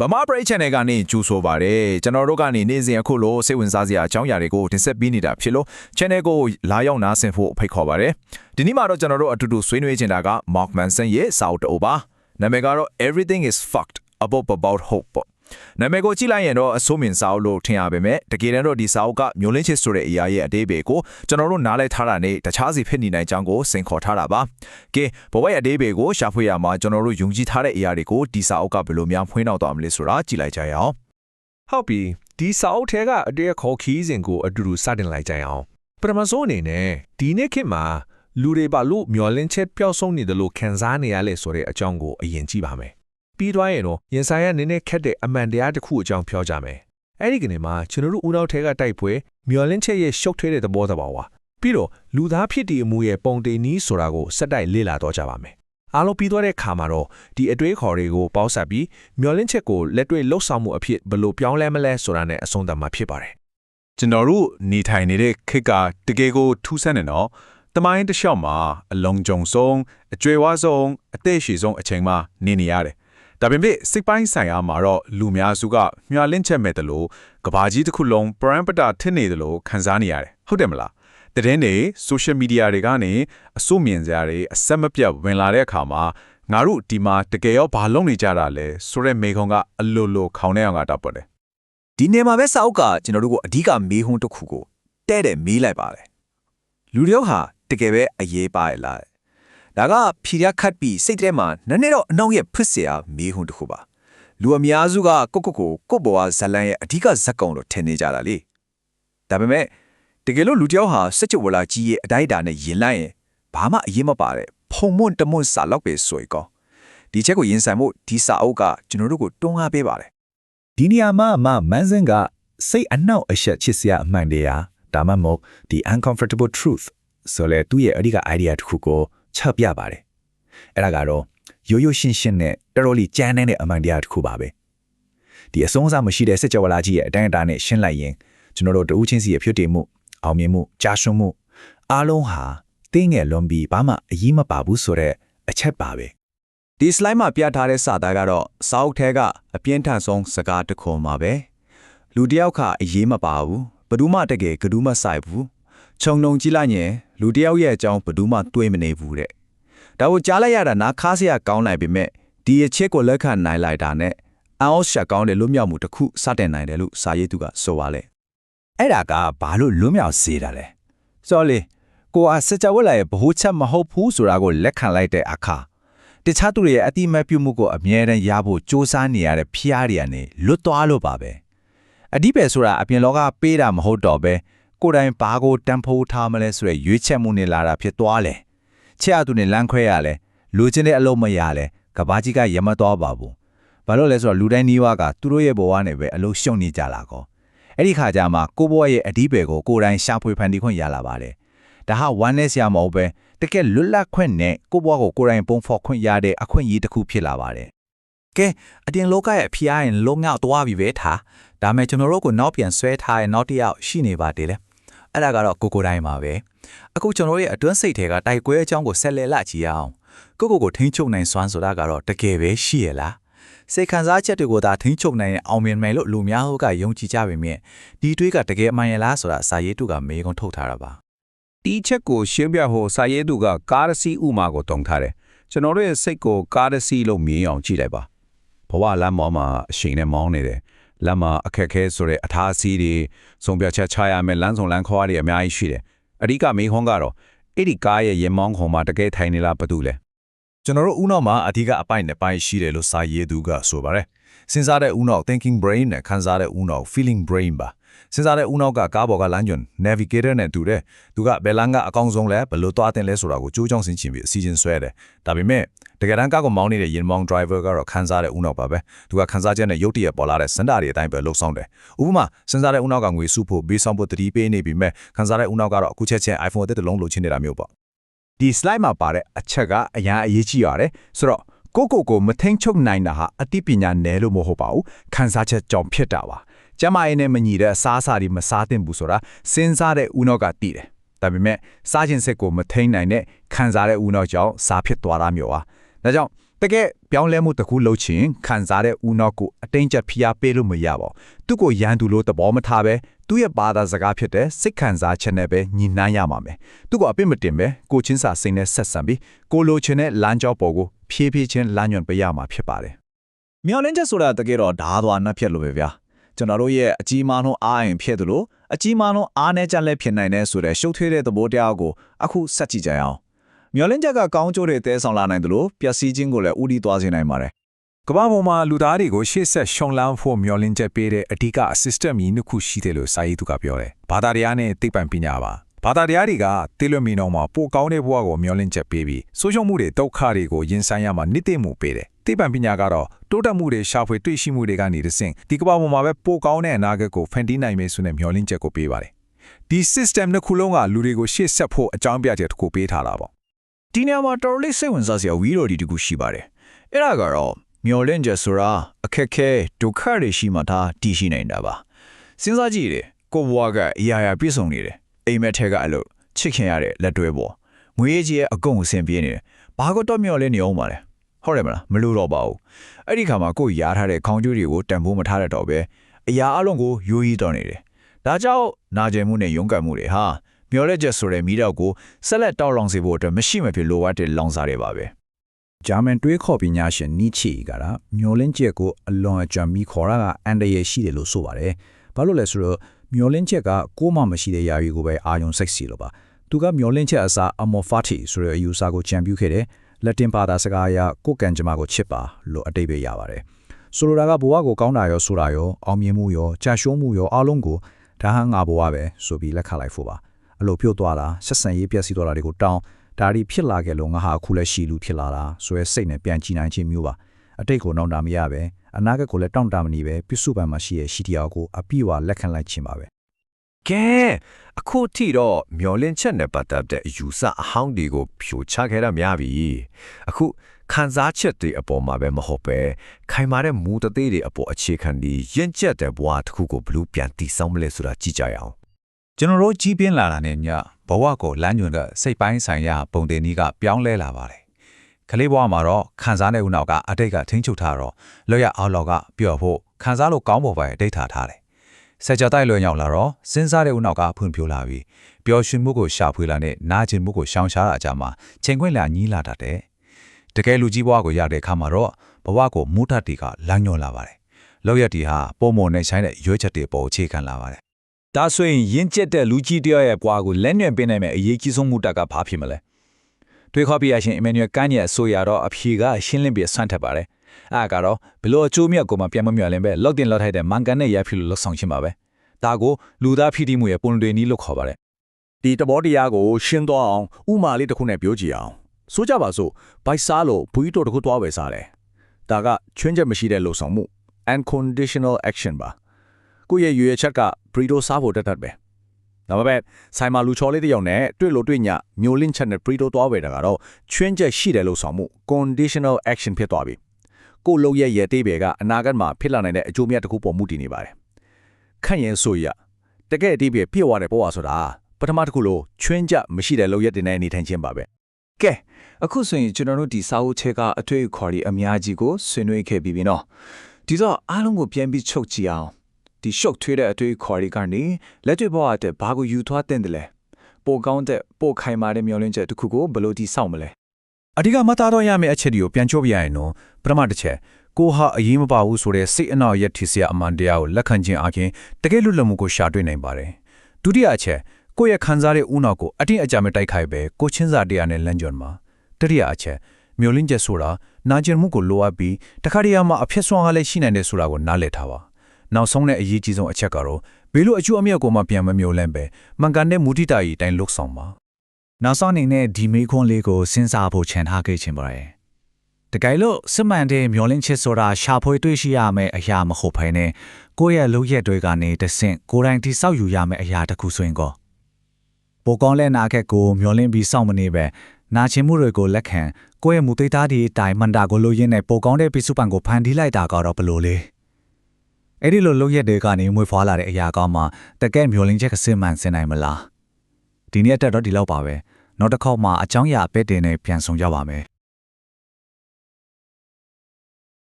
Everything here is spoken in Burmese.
ဗမာပရိတ် channel ကနေကြိုဆိုပါရစေကျွန်တော်တို့ကနေနေ့စဉ်အခုလိုစိတ်ဝင်စားစရာအကြောင်းအရာတွေကိုတင်ဆက်ပေးနေတာဖြစ်လို့ channel ကိုလာရောက်နားဆင်ဖို့ဖိတ်ခေါ်ပါရစေဒီနေ့မှာတော့ကျွန်တော်တို့အတူတူဆွေးနွေးချင်တာက Mark Manson ရဲ့စာအုပ်တစ်အုပ်ပါနာမည်ကတော့ Everything is fucked about about hope ပေါ့ နာမည်ကိုကြည့်လိုက်ရင်တော့အဆိုးမြင်စာအုပ်လို့ထင်ရပါမယ်တကယ်တမ်းတော့ဒီစာအုပ်ကမျိုးလင်းချစ်ဆိုတဲ့အရာရဲ့အသေးပေကိုကျွန်တော်တို့နားလဲထားတာနဲ့တခြားစီဖြစ်နေနိုင်ကြောင်းကိုစင်ခေါ်ထားတာပါကဲဘဝရဲ့အသေးပေကိုရှာဖွေရမှာကျွန်တော်တို့ယုံကြည်ထားတဲ့အရာတွေကိုဒီစာအုပ်ကဘယ်လိုများဖွင့်နောက်သွားမလဲဆိုတာကြည့်လိုက်ကြရအောင်ဟုတ်ပြီဒီစာအုပ်ထဲကအတရက်ခေါ်ခီးစဉ်ကိုအတူတူစတင်လိုက်ကြအောင်ပထမဆုံးအနေနဲ့ဒီနေ့ခေတ်မှာလူတွေဘာလို့မျောလင်းချက်ပျောက်ဆုံးနေတယ်လို့ခံစားနေရလဲဆိုတဲ့အကြောင်းကိုအရင်ကြည့်ပါမယ် ပြီးသွားရင်တော့ရင်ဆိုင်ရနည်းနည်းခက်တဲ့အမှန်တရားတစ်ခုအကြောင်းပြောကြမယ်အဲ့ဒီကနေမှာကျွန်တော်တို့ဦးနောက်ထဲကတိုက်ပွဲမျောလင်းချက်ရဲ့ရှုပ်ထွေးတဲ့သဘောတဘာဝပြီးတော့လူသားဖြစ်တည်မှုရဲ့ပုံတင်နည်းဆိုတာကိုစက်တိုက်လေ့လာတော့ကြပါမယ်အားလုံးပြီးသွားတဲ့ခါမှာတော့ဒီအတွေးခေါ်တွေကိုပေါင်းစပ်ပြီးမျောလင်းချက်ကိုလက်တွေ့လှုပ်ဆောင်မှုအဖြစ်ဘယ်လိုပြောင်းလဲမလဲဆိုတာနဲ့အဆုံးသတ်မှာဖြစ်ပါတယ်ကျွန်တော်တို့နေထိုင်နေတဲ့ခေတ်ကတကယ်ကိုထူးဆန်းနေတော့တမိုင်းတစ်လျှောက်မှာအလုံးကြုံဆုံးအကျွေဝါဆုံးအသက်ရှည်ဆုံးအချိန်မှနေနေရတယ်။ ဒါပေမဲ့စိတ်ပိုင်းဆိုင်ရာမှာတော့လူများစုကမျှလင့်ချက်မဲ့တယ်လို့ကဘာကြီးတစ်ခုလုံးပရန်ပတာထစ်နေတယ်လို့ခံစားနေရတယ်။ဟုတ်တယ်မလား။တဲ့တဲ့နေ social media တွေကနေအစိုးမြင်စရာတွေအဆက်မပြတ်ဝင်လာတဲ့အခါမှာငါတို့ဒီမှာတကယ်ရောဘာလုပ်နေကြတာလဲဆိုတဲ့မေခွန်ကအလိုလိုခေါင်းထဲအောင်ကတပ်ပေါ်တယ်ဒီနေမှာပဲစာအုပ်ကကျွန်တော်တို့ကိုအဓိကမေးခွန်းတစ်ခုကိုတဲ့တဲ့မေးလိုက်ပါတယ်လူတယောက်ဟာတကယ်ပဲအရေးပါရဲ့လား ဒါကဖြီးရခတ်ပြီးစိတ်ထဲမှာနည်းနည်းတော့အနောက်ရဲ့ဖြစ်စရာမေးခွန်းတစ်ခုပါလူအများစုကကိုကိုကိုကိုဘွားဇလန်ရဲ့အဓိကဇက်ကောင်လို့ထင်နေကြတာလေဒါပေမဲ့တကယ်လို့လူတယောက်ဟာစัจဝလာကြီးရဲ့အတိုင်းအတာနဲ့ယင်လိုက်ရင်ဘာမှအရေးမပါတဲ့ဖုံမွန့်တမွန့်စာလောက်ပဲဆိုရကောဒီချက်ကိုယင်ဆိုင်မှုဒီစာအုပ်ကကျွန်တော်တို့ကိုတွန်းအားပေးပါတယ်ဒီနေရာမှာမမန်းစင်ကစိတ်အနှောက်အယှက်ချစ်စရာအမှန်တရားဒါမှမဟုတ် the uncomfortable truth ဆိုလေသူ့ရဲ့အဓိက idea တစ်ခုကို ချက်ပြပါတယ်အဲ့ဒါကတော့ရိုးရိုးရှင်းရှင်းနဲ့တော်တော်လေးကြမ်းတဲ့အမှန်တရားတစ်ခုပါပဲဒီအဆုံးအစမရှိတဲ့စစ်ကြောဝလာကြီးရဲ့အတိုင်းအတာနဲ့ရှင်းလိုက်ရင်ကျွန်တော်တို့တဦးချင်းစီရဲ့ဖြစ်တည်မှုအောင်မြင်မှုကြာရှုံးမှုအားလုံးဟာတင်းငယ်လွန်ပြီးဘာမှအရေးမပါဘူးဆိုတဲ့အချက်ပါပဲဒီ slide မှာပြထားတဲ့စာသားကတော့စာအုပ်ထဲကအပြင်းထန်ဆုံးစကားတစ်ခုမှာပဲလူတစ်ယောက်ကအရေးမပါဘူးဘယ်သူမှတကယ်ကဒူးမဆိုင်ဘူးခြုံငုံကြည့်လိုက်ရင်လူတစ်ယောက်ရဲ့အကြောင်းဘယ်သူမှတွေးမနေဘူးတဲ့ဒါကိုကြားလိုက်ရတာနားခါစရာကောင်းလိုက်ပေမဲ့ဒီအချက်ကိုလက်ခံနိုင်လိုက်တာနဲ့အောက်ရှာကောင်းတဲ့လွတ်မြောက်မှုတစ်ခုစတင်နိုင်တယ်လို့စာရေးသူကဆိုပါလေ အဲ့ဒါကဘာလို့လွတ်မြောက်စေတာလဲ စောလေကိုအားစကြဝဠာရဲ့ဘ ਹੁ ချက်မဟုတ်ဘူးဆိုတာကိုလက်ခံလိုက်တဲ့အခါတခြားသူတွေရဲ့အတိမတ်ပြုမှုကိုအမြဲတမ်းရဖို့စ조사နေရတဲ့ဖျားတွေကနေလွတ်သွားလို့ပါပဲအဓိပ္ပာယ်ဆိုတာအပြင်လောကပေးတာမဟုတ်တော့ပဲ ကိုယ်တိုင်ဘာကိုတန်ဖိုးထားမလဲဆိုရယ်ရွေးချက်မှုနဲ့လာတာဖြစ်သွားလေချက်အတူနဲ့လမ်းခွဲရလဲလူချင်းတဲ့အလုံးမရလဲကဘာကြီးကရမသွားပါဘူးဘာလို့လဲဆိုတော့လူတိုင်းနီးဝါးကသူတို့ရဲ့ဘဝနဲ့ပဲအလုံးရှုံနေကြလာကောအဲ့ဒီခါကျမှကိုယ့်ဘဝရဲ့အဓိပ္ပာယ်ကိုကိုယ်တိုင်ရှာဖွေဖန်တီးခွင့်ရလာပါတယ်ဒါဟာ oneness ရမဟုတ်ပဲတကယ်လွတ်လပ်ခွင့်နဲ့ကိုယ့်ဘဝကိုကိုယ်တိုင်ပုံဖော်ခွင့်ရတဲ့အခွင့်အရေးတစ်ခုဖြစ်လာပါတယ်ကဲအတင်လောကရဲ့အဖျားရင်လုံးငေါသွားပြီပဲထားဒါမဲ့ကျွန်တော်တို့ကိုနောက်ပြန်ဆွဲထားတဲ့နောက်တစ်ယောက်ရှိနေပါသေးတယ် အဲ့ဒါကတော့ကိုကိုတိုင်းပါပဲအခုကျွန်တော်ရဲ့အတွင်းစိတ်ထဲကတိုက်ကွဲအကြောင်းကိုဆက်လက်လာကြည့်အောင်ကိုကိုကိုထိန်းချုပ်နိုင်စွမ်းဆိုတာကတော့တကယ်ပဲရှိရလားစိတ်ခံစားချက်တွေကိုသာထိန်းချုပ်နိုင်ရင်အောင်မြင်မယ်လို့လူများကယုံကြည်ကြပေမဲ့ဒီတွေးကတကယ်အမှန်ရလားဆိုတာစာရေးသူကမေးခွန်းထုတ်ထားတာပါဒီချက်ကိုရှင်းပြဖို့စာရေးသူကကားရစီဥမာကိုတုံထားတယ်ကျွန်တော်တို့ရဲ့စိတ်ကိုကားရစီလို့မြင်အောင်ကြည့်လိုက်ပါဘဝလမ်းမောင်းမှာအရှိန်နဲ့မောင်းနေတယ် လမ်းမှာအခက်အခဲဆိုတဲ့အထားအစီးတွေဆုံးဖြတ်ချက်ချရမယ်လမ်းဆောင်လမ်းခွာတွေအများကြီးရှိတယ်အဓိကမေးခွန်းကတော့အဲ့ဒီကားရဲ့ရင်မောင်းခုံမှာတကယ်ထိုင်နေလားဘာတူလဲကျွန်တော်တို့ဦးနောက်မှာအဓိကအပိုင်နဲ့ပိုင်းရှိတယ်လို့စာရေးသူကဆိုပါတယ်စဉ်းစားတဲ့ဦးနောက် thinking brain နဲ့ခံစားတဲ့ဦးနောက် feeling brain ပါစဉ်းစားတဲ့ဦးနောက်ကကားပေါ်ကလမ်းညွန် navigator နဲ့တူတယ်သူကဘယ်လမ်းကအကောင်းဆုံးလဲဘယ်လိုသွားတင်လဲဆိုတာကိုကြိုးကြောင်းဆင်ခြင်ပြီးအစီအစဉ်ဆွဲတယ်ဒါပေမဲ့တ ကယ်တမ်းကားကိုမောင်းနေတဲ့ရင်မောင်း driver ကတော့ခံစားတဲ့ဦးနောက်ပါပဲသူကခံစားချက်နဲ့ရုပ်တရက်ပေါ်လာတဲ့စင်တာတွေအတိုင်းပဲလှုပ်ဆောင်တယ်ဥပမာစဉ်းစားတဲ့ဦးနောက်ကငွေစုဖို့ဘေးဆောင်ဖို့တတိပေးနေပြီမဲ့ခံစားတဲ့ဦးနောက်ကတော့အခုချက်ချင်း iPhone အသစ်တစ်လုံးလိုချင်နေတာမျိုးပေါ့ဒီ slide မှာပါတဲ့အချက်ကအများအရေးကြီးရတယ်ဆိုတော့ကိုကိုကိုမထိန်ချုပ်နိုင်တာဟာအသိပညာနယ်လို့မဟုတ်ပါဘူးခန်းစားချက်ကြောင့်ဖြစ်တာပါကျမရဲ့နဲ့မညီတဲ့အစားအစာတွေမစားသင့်ဘူးဆိုတာစဉ်းစားတဲ့ဦးနောက်ကသိတယ်ဒါပေမဲ့စားခြင်းစိတ်ကိုမထိန်နိုင်တဲ့ခန်းစားတဲ့ဦးနောက်ကြောင့်စားဖြစ်သွားတာမျိုးပါ ဒါကြောင့်တကယ်ပြောင်းလဲမှုတစ်ခုလုပ်ချင်ခံစားတဲ့ဦးနောက်ကိုအတင်းကျပ်ဖိအားပေးလို့မရပါဘူးသူ့ကိုရန်သူလို့သဘောမထားပဲသူ့ရဲ့ဘာသာစကားဖြစ်တဲ့စိတ်ခံစားချက်နဲ့ပဲညီနှမ်းရမှာမယ်သူ့ကိုအပြစ်မတင်ပဲကိုချင်းစာစိတ်နဲ့ဆက်ဆံပြီးကိုလိုချင်တဲ့လမ်းကြောပေါ်ကိုဖြည်းဖြည်းချင်းလမ်းညွှန်ပေးရမှာဖြစ်ပါတယ်မျောလင်းချက်ဆိုတာတကယ်တော့ဓားသွားနှက်ဖြတ်လို့ပဲဗျာကျွန်တော်တို့ရဲ့အကြီးမားဆုံးအားရင်ဖြစ်သလိုအကြီးမားဆုံးအားနဲ့ချက်လက်ဖြစ်နိုင်တဲ့ဆိုတဲ့ရှုပ်ထွေးတဲ့သဘောတရားကိုအခုဆက်ကြည့်ကြရအောင် မျောလင်းချက်ကကောင်းကျိုးတွေတဲဆောင်လာနိုင်သလိုပျက်စီးခြင်းကိုလည်းဥတီသွားစေနိုင်ပါတယ်ကမ္ဘာပေါ်မှာလူသားတွေကိုရှေ့ဆက်ရှောင်လန်းဖို့မျှော်လင့်ချက်ပေးတဲ့အဓိက system ကြီးနှစ်ခုရှိတယ်လို့စာရေးသူကပြောတယ်။ဘာသာတရားနဲ့သိပ္ပံပညာပါ။ဘာသာတရားတွေကတိလွတ်မီနောင်မှာပိုကောင်းတဲ့ဘဝကိုမျှော်လင့်ချက်ပေးပြီးဆိုးရှုံးမှုတွေဒုက္ခတွေကိုရင်ဆိုင်ရမှာနှစ်သိမ့်မှုပေးတယ်။သိပ္ပံပညာကတော့တိုးတက်မှုတွေရှာဖွေတွေ့ရှိမှုတွေကနေတဆင့်ဒီကမ္ဘာပေါ်မှာပဲပိုကောင်းတဲ့အနာဂတ်ကိုဖန်တီးနိုင်မယ်ဆိုတဲ့မျှော်လင့်ချက်ကိုပေးပါတယ်။ဒီ system နှစ်ခုလုံးကလူတွေကိုရှေ့ဆက်ဖို့အကြောင်းပြချက်တစ်ခုပေးထားတာပေါ့ ဒီနေရာမှာတော်တော်လေးစိတ်ဝင်စားစရာဝီရိုဒီတကူရှိပါတယ်အဲ့ဒါကတော့မျောလင့်ချက်ဆိုတာအခက်ခဲဒုက္ခတွေရှိမှသာတည်ရှိနေတာပါစဉ်းစားကြည့်တယ်ကိုဘွားကအရာရာပြည့်စုံနေတယ်အိမ်မက်ထဲကအလုပ်ချစ်ခင်ရတဲ့လက်တွဲပေါ်ငွေကြီးရဲ့အကုန်အဆင်ပြေနေတယ်ဘာကတော့မျောလင့်နေအောင်ပါလဲဟုတ်တယ်မလားမလို့တော့ပါဘူးအဲ့ဒီခါမှာကိုယ်ရားထားတဲ့ခေါင်းကျိုးတွေကိုတန်ဖိုးမထားတဲ့တော့ပဲအရာအလုံးကိုယိုးရီးတော်နေတယ်ဒါကြောင့်နာကျင်မှုနဲ့ရုန်းကန်မှုတွေဟာ မျောလက်ချက်ဆိုတဲ့မိတော့ကိုဆက်လက်တောက်လောင်စေဖို့အတွက်မရှိမဖြစ်လိုအပ်တဲ့လောင်စာတွေပါပဲဂျာမန်တွေးခေါ်ပညာရှင်နီချီကတာမျောလင်းချက်ကိုအလွန်အကျွံမိခေါ်တာကအန်ဒရယ်ရှိတယ်လို့ဆိုပါတယ်။ဘာလို့လဲဆိုတော့မျောလင်းချက်ကကိုယ်မှမရှိတဲ့ယာရီကိုပဲအာယုံစိတ်စီလို့ပါ။သူကမျောလင်းချက်အစား amorphati ဆိုတဲ့အယူအဆကိုကြံပြူခဲ့တယ်။လက်တင်ဘာသာစကားအရကိုယ်ကံကြမ္မာကိုချစ်ပါလို့အတိတ်ပဲရပါတယ်။ဆိုလိုတာကဘဝကိုကောင်းတာရောဆိုတာရောအောင်မြင်မှုရောကြာရှုံးမှုရောအားလုံးကိုဒါဟာငါဘဝပဲဆိုပြီးလက်ခံလိုက်ဖို့ပါ။ အလိုပြုတ်သွားတာဆက်ဆံရေးပြည့်စည်သွားတာတွေကိုတောင်းဒါရီဖြစ်လာခဲ့လို့ငါဟာအခုလည်းရှိလူဖြစ်လာတာဆိုရဲစိတ်နဲ့ပြန်ကြည့်နိုင်ခြင်းမျိုးပါအတိတ်ကိုနောက်တာမရပဲအနာဂတ်ကိုလည်းတောင့်တမနေပဲပြစ္စုပန်မှာရှိရဲ့ရှိတရားကိုအပြည့်အဝလက်ခံလိုက်ခြင်းပါပဲကဲအခုထိတော့မျောလင့်ချက်နဲ့ပတ်သက်တဲ့အယူဆအဟောင်းတွေကိုဖြိုချခဲ့တာများပြီအခုခံစားချက်တွေအပေါ်မှာပဲမဟုတ်ပဲခိုင်မာတဲ့မူတသေးတွေအပေါ်အခြေခံပြီးရင့်ကျက်တဲ့ဘဝတစ်ခုကိုဘလို့ပြန်တည်ဆောက်မလဲဆိုတာကြည့်ကြရအောင် ကျွန်တော်တို့ကြီးပြင်းလာတာနဲ့ညဘဝကိုလမ်းညွှန်တဲ့စိတ်ပိုင်းဆိုင်ရာပုံတင်ကြီးကပြောင်းလဲလာပါတယ်။ကလေးဘဝမှာတော့ခံစားတဲ့ဦးနောက်ကအတိတ်ကထင်းချုပ်ထားတော့လွတ်ရအောင်လောက်ကပျော်ဖို့ခံစားလို့ကောင်းဖို့ပဲအတိတ်ထားထားတယ်။ဆက်ကြတိုက်လွှဲရောက်လာတော့စဉ်းစားတဲ့ဦးနောက်ကဖွံ့ဖြိုးလာပြီးပျော်ရွှင်မှုကိုရှာဖွေလာနဲ့နာကျင်မှုကိုရှောင်ရှားတာအကြမှာချိန်ခွင့်လာညီးလာတတ်တယ်။တကယ်လူကြီးဘဝကိုရတဲ့အခါမှာတော့ဘဝကိုမူထတ်တီကလမ်းညွှန်လာပါတယ်။လောက်ရတီဟာပုံမုံနဲ့ဆိုင်တဲ့ရွေးချက်တွေပေါ်အခြေခံလာပါတယ် ဒါဆိုရင်ရင့်ကျက်တဲ့လူကြီးတယောက်ရဲ့ဘွားကိုလက်ညှိုးပေးနိုင်မယ့်အရေးကြီးဆုံးမှုတက်ကဘာဖြစ်မလဲတွေးခေါ်ပြရရှင်အမန်နျူယ်ကန်ရဲ့အဆိုရတော့အဖြေကရှင်းလင်းပြီးဆန့်ထက်ပါတယ်အဲ့ဒါကတော့ဘလို့အချိုးမြတ်ကိုမှပြန်မမျှော်လင့်ပဲလောက်တင်လောက်ထိုက်တဲ့မန်ကန်နဲ့ရဖြစ်လို့လောက်ဆောင်ခြင်းပါပဲဒါကိုလူသားဖိတိမှုရဲ့ပုံတွေနီးလို့ခေါ်ပါတယ်ဒီတဘောတရားကိုရှင်းသွားအောင်ဥမာလေးတစ်ခုနဲ့ပြောကြည့်အောင်ဆိုကြပါစို့ဘိုက်စားလို့ဘူးကြီးတို့တစ်ခုသွားဝယ်စားတယ်ဒါကချွင်းချက်မရှိတဲ့လှုပ်ဆောင်မှု unconditional action ပါကိုယ့်ရဲ့ရွေချက် က burrito စားဖို့တက်တက်ပဲဒါပေမဲ့ဆိုင်မှာလူချော်လေးတစ်ယောက်နဲ့တွေ့လို့တွေ့ညမျိုးလင့်ချက်နဲ့ burrito သွားဝယ်တာကတော့ချွင်းချက်ရှိတဲ့လှုပ်ဆောင်မှု conditional action ဖြစ်သွားပြီကိုယ့်လုပ်ရဲ့ရဲ့တေးပဲကအနာဂတ်မှာဖြစ်လာနိုင်တဲ့အကျိုးမြတ်တစ်ခုပေါ်မှုတည်နေပါတယ်ခန့်ရင်ဆိုရတကယ်အတိပဲပြည့်ဝတဲ့ဘဝဆိုတာပထမတစ်ခုလို့ချွင်းချက်မရှိတဲ့လုပ်ရက်တင်တဲ့အနေထိုင်ခြင်းပါပဲကဲအခုဆိုရင်ကျွန်တော်တို့ဒီစာအုပ်ချက်ကအတွေ့အခေါ်တွေအများကြီးကိုဆွေးနွေးခဲ့ပြီးပြီနော်ဒီတော့အားလုံးကိုပြန်ပြီးချုပ်ကြည့်အောင် ဒီ shock ထွေးတဲ့အတွေ့အခေါ်တွေကနေလက်တွေ့ဘဝအတွက်ဘာကိုယူသွားတဲ့တယ်လဲပိုကောင်းတဲ့ပိုခိုင်မာတဲ့မျောလင့်ချက်တစ်ခုကိုဘယ်လိုတည်ဆောက်မလဲအဓိကမှတ်သားတော့ရမယ့်အချက်တွေကိုပြန်ချိုးပြရရင်တော့ပထမတစ်ချက်ကိုဟာအရေးမပါဘူးဆိုတဲ့စိတ်အနောက်ရက်ထီစရာအမှန်တရားကိုလက်ခံခြင်းအပြင်တကယ်လွတ်လပ်မှုကိုရှာတွေ့နိုင်ပါတယ်ဒုတိယအချက်ကိုယ့်ရဲ့ခံစားတဲ့ဦးနောက်ကိုအတင်းအကြပ်မတိုက်ခိုက်ပဲကိုချင်းစာတရားနဲ့လမ်းကြွမှာတတိယအချက်မျိုးလင်းချက်ဆိုတာနာကျင်မှုကိုလိုအပ်ပြီးတခါတရံမှာအဖြစ်ဆွမ်းအားလည်းရှိနိုင်တယ်ဆိုတာကိုနားလည်ထားပါ နောက်ဆုံးနဲ့အရေးကြီးဆုံးအချက်ကတော့ဘေးလိုအကျိုးအမြတ်ကိုမှပြန်မမျိုးလန့်ပဲမှန်ကန်တဲ့မူတည်တာကြီးတိုင်းလုဆောင်ပါနောက်ဆုံးအနေနဲ့ဒီမေခွန်းလေးကိုစဉ်းစားဖို့ခြံထားခဲ့ခြင်းပါတယ်။တကယ်လို့စစ်မှန်တဲ့မျောလင့်ချစ်ဆိုတာရှာဖွေတွေ့ရှိရမယ့်အရာမဟုတ်ဘဲနဲ့ကိုယ့်ရဲ့လုပ်ရက်တွေကနေတဆင့်ကိုယ်တိုင်တိဆောက်ယူရမယ့်အရာတစ်ခုဆိုရင်ကောပိုကောင်းလဲနာခက်ကိုမျောလင့်ပြီးစောင့်မနေပဲနာချင်မှုတွေကိုလက်ခံကိုယ့်ရဲ့မူသိသားဒီအတိုင်းမန္တာကိုလိုရင်းနဲ့ပိုကောင်းတဲ့ပိစုပန်ကိုဖန်တီးလိုက်တာကတော့ဘယ်လိုလဲ အဲ့ဒီလိုလုပ်ရက်တွေကနေမွေဖွာလာတဲ့အရာကောင်းမှတကယ်မျောလင့်ချက်ကစစ်မှန်စင်နိုင်မလားဒီနေ့အတက်တော့ဒီလောက်ပါပဲနောက်တစ်ခေါက်မှအကြောင်းအရာအပဲ့တင်နဲ့ပြန်ဆောင်ကြပါမယ်